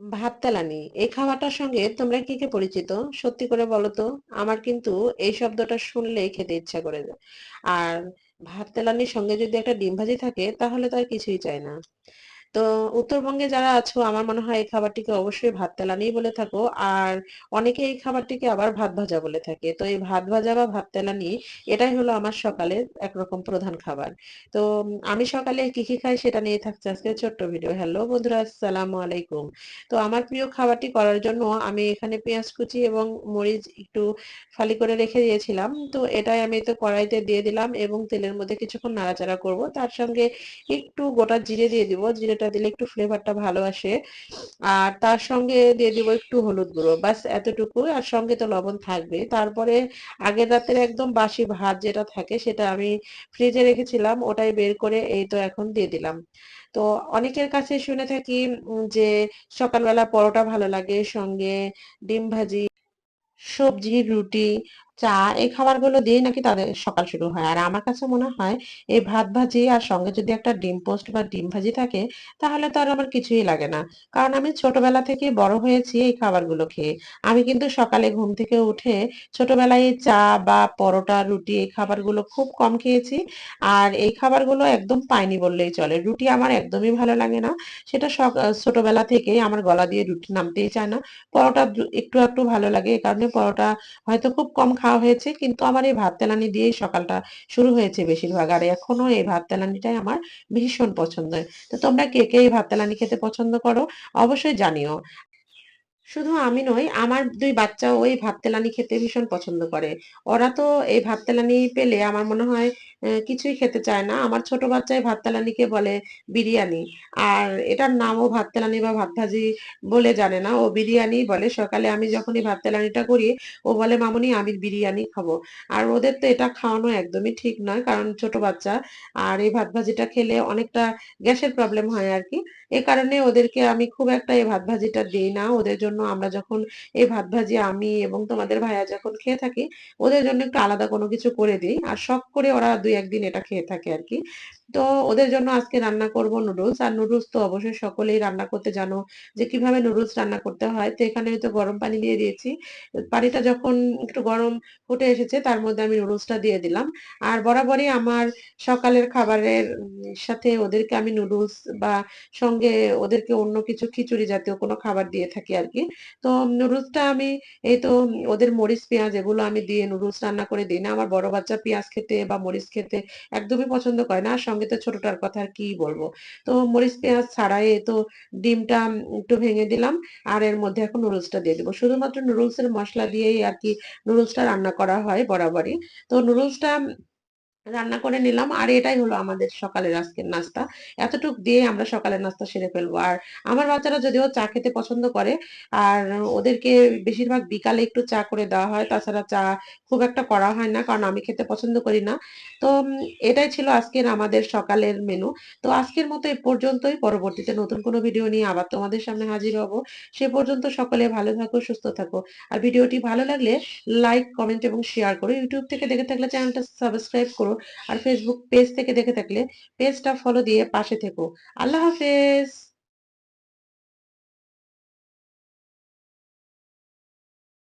ভাত তেলানি এই খাওয়াটার সঙ্গে তোমরা কি কে পরিচিত? সত্যি করে বলো তো, আমার কিন্তু এই শব্দটা শুনলে খেতে ইচ্ছা করে যায়। আর ভাত তেলানির সঙ্গে যদি একটা ডিম ভাজি থাকে, তাহলে তো আর কিছুই চাই না। তো উত্তরবঙ্গে যারা আছো, আমার মনে হয় এই খাবারটিকে অবশ্যই ভাত তেলানিই বলে থাকো। আর অনেকে এই খাবারটিকে আবার ভাত ভাজা বলে থাকে। তো এই ভাত ভাজা বা ভাত তেলানি এটাই হলো আমার সকালের একরকম প্রধান খাবার। তো আমি সকালে কি কি খাই সেটা নিয়ে থাকছে আজকে ছোট্ট ভিডিও হ্যালো বন্ধুরা, আসসালামু আলাইকুম। তো আমার প্রিয় খাবারটি করার জন্য আমি এখানে পেঁয়াজ কুচি এবং মরিচ একটু ফালি করে রেখে দিয়েছিলাম। তো এটাই আমি তো কড়াইতে দিয়ে দিলাম এবং তেলের মধ্যে কিছুক্ষণ নাড়াচাড়া করব। তার সঙ্গে একটু গোটা জিরে দিয়ে দিব। জিরেটা দিলে একটু ফ্লেভারটা ভালো আসে। আর তার সঙ্গে দিয়ে দিব একটু হলুদ গুঁড়ো বাস এতটুকু। আর সঙ্গে তো লবণ থাকবে তারপরে আগের রাতের একদম বাসি ভাত যেটা থাকে সেটা আমি ফ্রিজে রেখেছিলাম, ওটাই বের করে এই তো এখন দিয়ে দিলাম। তো অনেকের কাছে শুনে থাকি যে সকালবেলা পরোটা ভালো লাগে, সঙ্গে ডিম ভাজি, সবজি, রুটি চা, এই খাবারগুলো দিয়ে নাকি তাদের সকাল শুরু হয়। আর আমার কাছে মনে হয়, এই ভাত ভাজি আর সঙ্গে যদি একটা ডিম পোস্ট বা ডিম ভাজি থাকে, তাহলে তো আর আমার কিছুই লাগে না। কারণ আমি ছোটবেলা থেকে বড় হয়েছি এই খাবারগুলো খেয়ে। আমি কিন্তু সকালে ঘুম থেকে উঠে ছোটবেলায় চা বা পরোটা, রুটি এই খাবারগুলো খুব কম খেয়েছি। আর এই খাবারগুলো একদম পাইনি বললেই চলে। রুটি আমার একদমই ভালো লাগে না। সেটা ছোটবেলা থেকেই আমার গলা দিয়ে রুটি নামতেই চায় না। পরোটা একটু একটু ভালো লাগে। এই কারণে পরোটা হয়তো খুব কম খাওয়া হয়েছে। কিন্তু আমার এই ভাত তেলানি দিয়েই সকালটা শুরু হয়েছে বেশিরভাগ। আর এখনও এই ভাত তেলানিটাই আমার ভীষণ পছন্দের। তো তোমরা কে কে এই ভাত তেলানি খেতে পছন্দ করো? অবশ্যই জানিও। শুধু আমি নই, আমার দুই বাচ্চাও ওই ভাত তেলানি খেতে ভীষণ পছন্দ করে। ওরা তো এই ভাত তেলানি পেলে আমার মনে হয় কিছুই খেতে চায় না। আমার ছোট বাচ্চাই ভাত তেলানিকে বলে বিরিয়ানি। আর এটার নামও ভাত তেলানি বা ভাত ভাজি বলে জানে না। ও বিরিয়ানি বলে। সকালে আমি যখনই ভাত তেলানিটা করি, ও বলে, মামুনি, আমি বিরিয়ানি খাব। আর ওদের তো এটা খাওয়ানো একদমই ঠিক নয়, কারণ ছোট বাচ্চা। আর এই ভাত ভাজিটা খেলে অনেকটা গ্যাসের প্রবলেম হয় আর কি। এ কারণে ওদেরকে আমি খুব একটা এই ভাত ভাজিটা দিই না। ওদের জন্য আমরা যখন এই ভাত ভাজি আমি এবং তোমাদের ভাইয়া যখন খেয়ে থাকি, ওদের জন্য একটু আলাদা কোনো কিছু করে দিই। আর শখ করে ওরা দুই একদিন এটা খেয়ে থাকে আর কি। তো ওদের জন্য আজকে রান্না করব নুডলস আর নুডলস তো অবশ্যই সকলেই রান্না করতে জানো যে কীভাবে নুডলস রান্না করতে হয়। তো এখানে তো গরম পানি দিয়ে দিয়েছি। পানিটা যখন একটু গরম ফুটে এসেছে, তার মধ্যে আমি নুডলসটা দিয়ে দিলাম। আর বরাবরই আমার সকালের খাবারের সাথে ওদেরকে আমি নুডলস বা সঙ্গে ওদেরকে অন্য কিছু খিচুড়ি জাতীয় কোনো খাবার দিয়ে থাকি আর কি। তো নুডলসটা আমি, এই তো ওদের মরিচ, পেঁয়াজ এগুলো আমি দিয়ে নুডলস রান্না করে দিই না। আমার বড় বাচ্চা পেঁয়াজ খেতে বা মরিচ খেতে একদমই পছন্দ করে না। আর সঙ্গে তো ছোটটার কথা আর কি বলব। তো মরিচ পেঁয়াজ ছাড়াই তো ডিমটা একটু ভেঙে দিলাম আর এর মধ্যে এখন নুডলসটা দিয়ে দিব। শুধুমাত্র নুডলস এর মশলা দিয়েই আর কি নুডলসটা রান্না করা হয় বরাবরই। তো নুডলসটা রান্না করে নিলাম। আর এটাই হলো আমাদের সকালের আজকের নাস্তা। এতটুক দিয়ে আমরা সকালের নাস্তা সেরে ফেলব। আর আমার বাচ্চারা যদিও চা খেতে পছন্দ করে, আর ওদেরকে বেশিরভাগ বিকালে একটু চা করে দেওয়া হয়। তাছাড়া চা খুব একটা করা হয় না, কারণ আমি খেতে পছন্দ করি না। তো এটাই ছিল আজকের আমাদের সকালের মেনু তো আজকের মতো এ পর্যন্তই। পরবর্তীতে নতুন কোনো ভিডিও নিয়ে আবার তোমাদের সামনে হাজির হব। সে পর্যন্ত সকলে ভালো থাকো, সুস্থ থাকো। আর ভিডিওটি ভালো লাগলে লাইক কমেন্ট এবং শেয়ার করো। ইউটিউব থেকে দেখে থাকলে চ্যানেলটা সাবস্ক্রাইব করো। আর ফেসবুক পেজ থেকে দেখে থাকলে পেজটা ফলো দিয়ে পাশে থেকো। আল্লাহ হাফেজ।